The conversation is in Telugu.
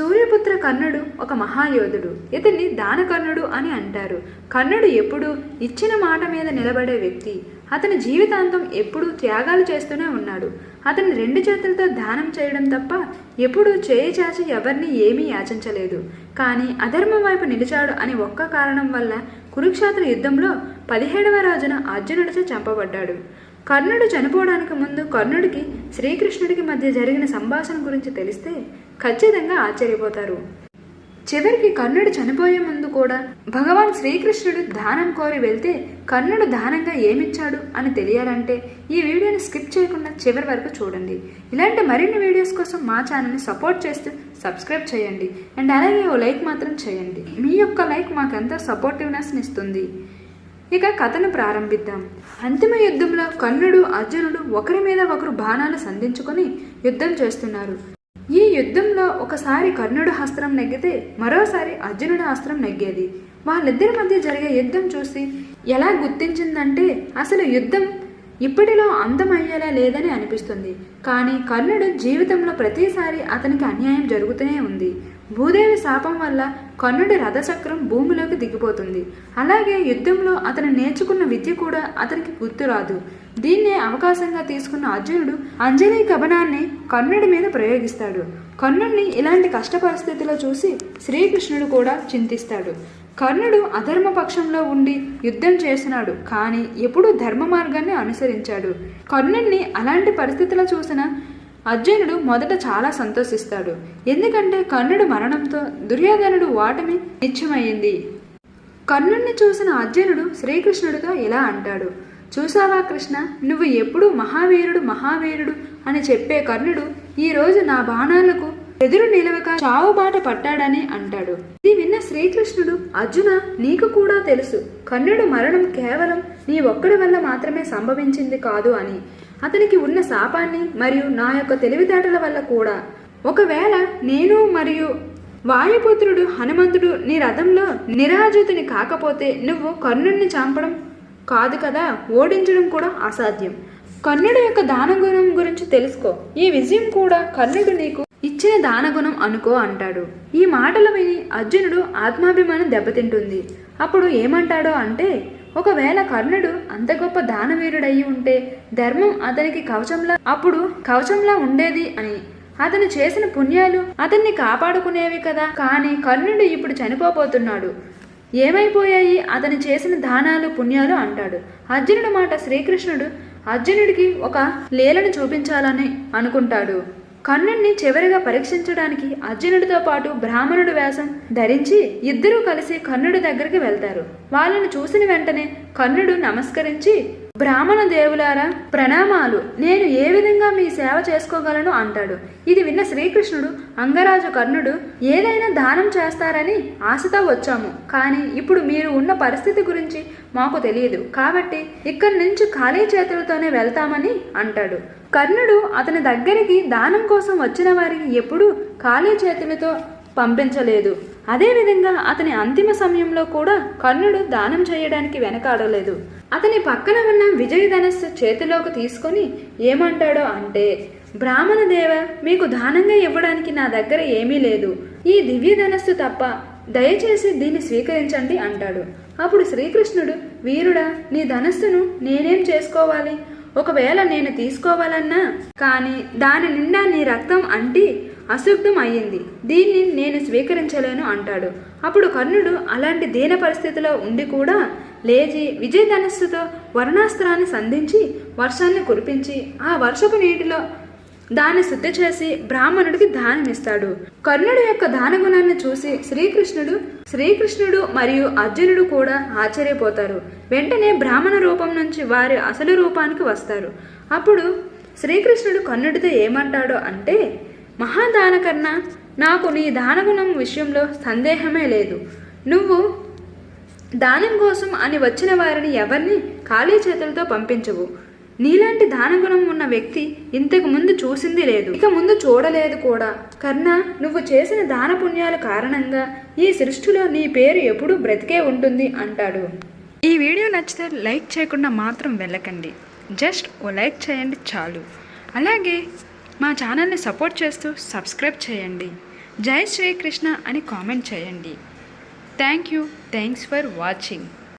సూర్యపుత్ర కర్ణుడు ఒక మహాయోధుడు. ఇతన్ని దానకర్ణుడు అని అంటారు. కర్ణుడు ఎప్పుడూ ఇచ్చిన మాట మీద నిలబడే వ్యక్తి. అతని జీవితాంతం ఎప్పుడూ త్యాగాలు చేస్తూనే ఉన్నాడు. అతని రెండు చేతులతో దానం చేయడం తప్ప ఎప్పుడూ చేయి చాచి ఎవరిని ఏమీ యాచించలేదు. కానీ అధర్మం వైపు నిలిచాడు అని ఒక్క కారణం వల్ల కురుక్షేత్ర యుద్ధంలో పదిహేడవ రోజున అర్జునుడిచే చంపబడ్డాడు. కర్ణుడు చనిపోవడానికి ముందు కర్ణుడికి శ్రీకృష్ణుడికి మధ్య జరిగిన సంభాషణ గురించి తెలిస్తే ఖచ్చితంగా ఆశ్చర్యపోతారు. చివరికి కర్ణుడు చనిపోయే ముందు కూడా భగవాన్ శ్రీకృష్ణుడు దానం కోరి వెళ్తే కర్ణుడు దానంగా ఏమిచ్చాడు అని తెలియాలంటే ఈ వీడియోని స్కిప్ చేయకుండా చివరి వరకు చూడండి. ఇలాంటి మరిన్ని వీడియోస్ కోసం మా ఛానల్ని సపోర్ట్ చేస్తూ సబ్స్క్రైబ్ చేయండి. అండ్ అలాగే ఓ లైక్ మాత్రం చేయండి. మీ యొక్క లైక్ మాకెంతో సపోర్టివ్నెస్ని ఇస్తుంది. ఇక కథను ప్రారంభిద్దాం. అంతిమ యుద్ధంలో కర్ణుడు అర్జునుడు ఒకరి మీద ఒకరు బాణాలు సంధించుకొని యుద్ధం చేస్తున్నారు. ఈ యుద్ధంలో ఒకసారి కర్ణుడు హస్త్రం నెగ్గితే మరోసారి అర్జునుడి హస్త్రం నెగ్గేది. వాళ్ళిద్దరి మధ్య జరిగే యుద్ధం చూసి ఎలా గుర్తించిందంటే అసలు యుద్ధం ఇప్పటిలో అందమయ్యేలా లేదని అనిపిస్తుంది. కానీ కర్ణుడు జీవితంలో ప్రతిసారి అతనికి అన్యాయం జరుగుతూనే ఉంది. భూదేవి శాపం వల్ల కర్ణుడి రథచక్రం భూమిలోకి దిగిపోతుంది. అలాగే యుద్ధంలో అతను నేర్చుకున్న విద్య కూడా అతనికి గుర్తురాదు. దీన్నే అవకాశంగా తీసుకున్న అర్జునుడు అంజలి కవనాన్ని కర్ణుడి మీద ప్రయోగిస్తాడు. కర్ణుడిని ఇలాంటి కష్ట పరిస్థితిలో చూసి శ్రీకృష్ణుడు కూడా చింతిస్తాడు. కర్ణుడు అధర్మ పక్షంలో ఉండి యుద్ధం చేసినాడు కానీ ఎప్పుడూ ధర్మ మార్గాన్ని అనుసరించాడు. కర్ణుడిని అలాంటి పరిస్థితిలో చూసిన అర్జునుడు మొదట చాలా సంతోషిస్తాడు. ఎందుకంటే కర్ణుడు మరణంతో దుర్యోధనుడు వాటమి నిత్యమైంది కర్ణుణ్ణి చూసిన అర్జునుడు శ్రీకృష్ణుడితో ఇలా అంటాడు. చూసావా కృష్ణ నువ్వు ఎప్పుడూ మహావీరుడు మహావీరుడు అని చెప్పే కర్ణుడు ఈరోజు నా బాణాలకు ఎదురు నిలవక చావుబాట పట్టాడని అంటాడు. ఇది విన్న శ్రీకృష్ణుడు అర్జున నీకు కూడా తెలుసు. కర్ణుడు మరణం కేవలం నీ ఒక్కడి వల్ల మాత్రమే సంభవించింది కాదు అని. అతనికి ఉన్న శాపాన్ని మరియు నా యొక్క తెలివితేటల వల్ల కూడా. ఒకవేళ నేను మరియు వాయుపుత్రుడు హనుమంతుడు నీ రథంలో నిరాజితుని కాకపోతే నువ్వు కర్ణుడిని చంపడం కాదు కదా? ఓడించడం కూడా అసాధ్యం. కర్ణుడి యొక్క దానగుణం గురించి తెలుసుకో. ఈ విజయం కూడా కర్ణుడు నీకు ఇచ్చిన దానగుణం అనుకో అంటాడు. ఈ మాటలు విని అర్జునుడు ఆత్మాభిమానం దెబ్బతింటుంది. అప్పుడు ఏమంటాడో అంటే ఒకవేళ కర్ణుడు అంత గొప్ప దానవీరుడయి ఉంటే ధర్మం అతనికి కవచంలా అప్పుడు కవచంలా ఉండేది అని. అతను చేసిన పుణ్యాలు అతన్ని కాపాడుకునేవి కదా. కానీ కర్ణుడు ఇప్పుడు చనిపోబోతున్నాడు. ఏమైపోయాయి? అతను చేసిన దానాలు పుణ్యాలు అంటాడు. అర్జునుడి మాట శ్రీకృష్ణుడు అర్జునుడికి ఒక లీలను చూపించాలని అనుకుంటాడు. కర్ణుణ్ణి చివరిగా పరీక్షించడానికి అర్జునుడితో పాటు బ్రాహ్మణుడు వేషం ధరించి ఇద్దరూ కలిసి కర్ణుడి దగ్గరికి వెళ్తారు. వాళ్ళని చూసిన వెంటనే కర్ణుడు నమస్కరించి బ్రాహ్మణ దేవులారా ప్రణామాలు. నేను ఏ విధంగా మీ సేవ చేసుకోగలను? అంటాడు. ఇది విన్న శ్రీకృష్ణుడు అంగరాజు కర్ణుడు ఏదైనా దానం చేస్తారని ఆశతో వచ్చాము. కానీ ఇప్పుడు మీరు ఉన్న పరిస్థితి గురించి మాకు తెలియదు. కాబట్టి ఇక్కడి నుంచి ఖాళీ చేతులతోనే వెళ్తామని అంటాడు. కర్ణుడు అతని దగ్గరికి దానం కోసం వచ్చిన వారికి ఎప్పుడూ ఖాళీ చేతులతో పంపించలేదు. అదేవిధంగా అతని అంతిమ సమయంలో కూడా కర్ణుడు దానం చేయడానికి వెనకాడలేదు. అతని పక్కన ఉన్న విజయధనస్సు చేతిలోకి తీసుకొని ఏమంటాడో అంటే బ్రాహ్మణ దేవ మీకు దానంగా ఇవ్వడానికి నా దగ్గర ఏమీ లేదు. ఈ దివ్య ధనస్సు తప్ప దయచేసి దీన్ని స్వీకరించండి అంటాడు. అప్పుడు శ్రీకృష్ణుడు వీరుడా నీ ధనస్సును నేనేం చేసుకోవాలి? ఒకవేళ నేను తీసుకోవాలన్నా కానీ దాని నిండా నీ రక్తం అంటి అశుద్ధం అయ్యింది. దీన్ని నేను స్వీకరించలేను అంటాడు. అప్పుడు కర్ణుడు అలాంటి దీన పరిస్థితిలో ఉండి కూడా లేచి విజయధనస్సుతో వర్ణాస్త్రాన్ని సంధించి వర్షాన్ని కురిపించి ఆ వర్షపు నీటిలో దాన్ని శుద్ధి చేసి బ్రాహ్మణుడికి దానం ఇస్తాడు కర్ణుడి యొక్క దానగుణాన్ని చూసి శ్రీకృష్ణుడు శ్రీకృష్ణుడు మరియు అర్జునుడు కూడా ఆశ్చర్యపోతారు. వెంటనే బ్రాహ్మణ రూపం నుంచి వారి అసలు రూపానికి వస్తారు. అప్పుడు శ్రీకృష్ణుడు కర్ణుడితో ఏమంటాడో అంటే మహాదానకర్ణ నాకు నీ దానగుణం విషయంలో సందేహమే లేదు. నువ్వు దానం కోసం అని వచ్చిన వారిని ఎవరిని ఖాళీ చేతులతో పంపించవు. నీలాంటి దానగుణం ఉన్న వ్యక్తి ఇంతకు ముందు చూసింది లేదు. ఇక ముందు చూడలేదు కూడా. కర్ణ నువ్వు చేసిన దాన పుణ్యాల కారణంగా ఈ సృష్టిలో నీ పేరు ఎప్పుడూ బ్రతికే ఉంటుంది అంటాడు. ఈ వీడియో నచ్చితే లైక్ చేయకుండా మాత్రం వెళ్ళకండి. జస్ట్ ఓ లైక్ చేయండి చాలు. అలాగే మా ఛానల్ని సపోర్ట్ చేస్తూ సబ్స్క్రైబ్ చేయండి. జై శ్రీకృష్ణ అని కామెంట్ చేయండి. Thank you. Thanks for watching.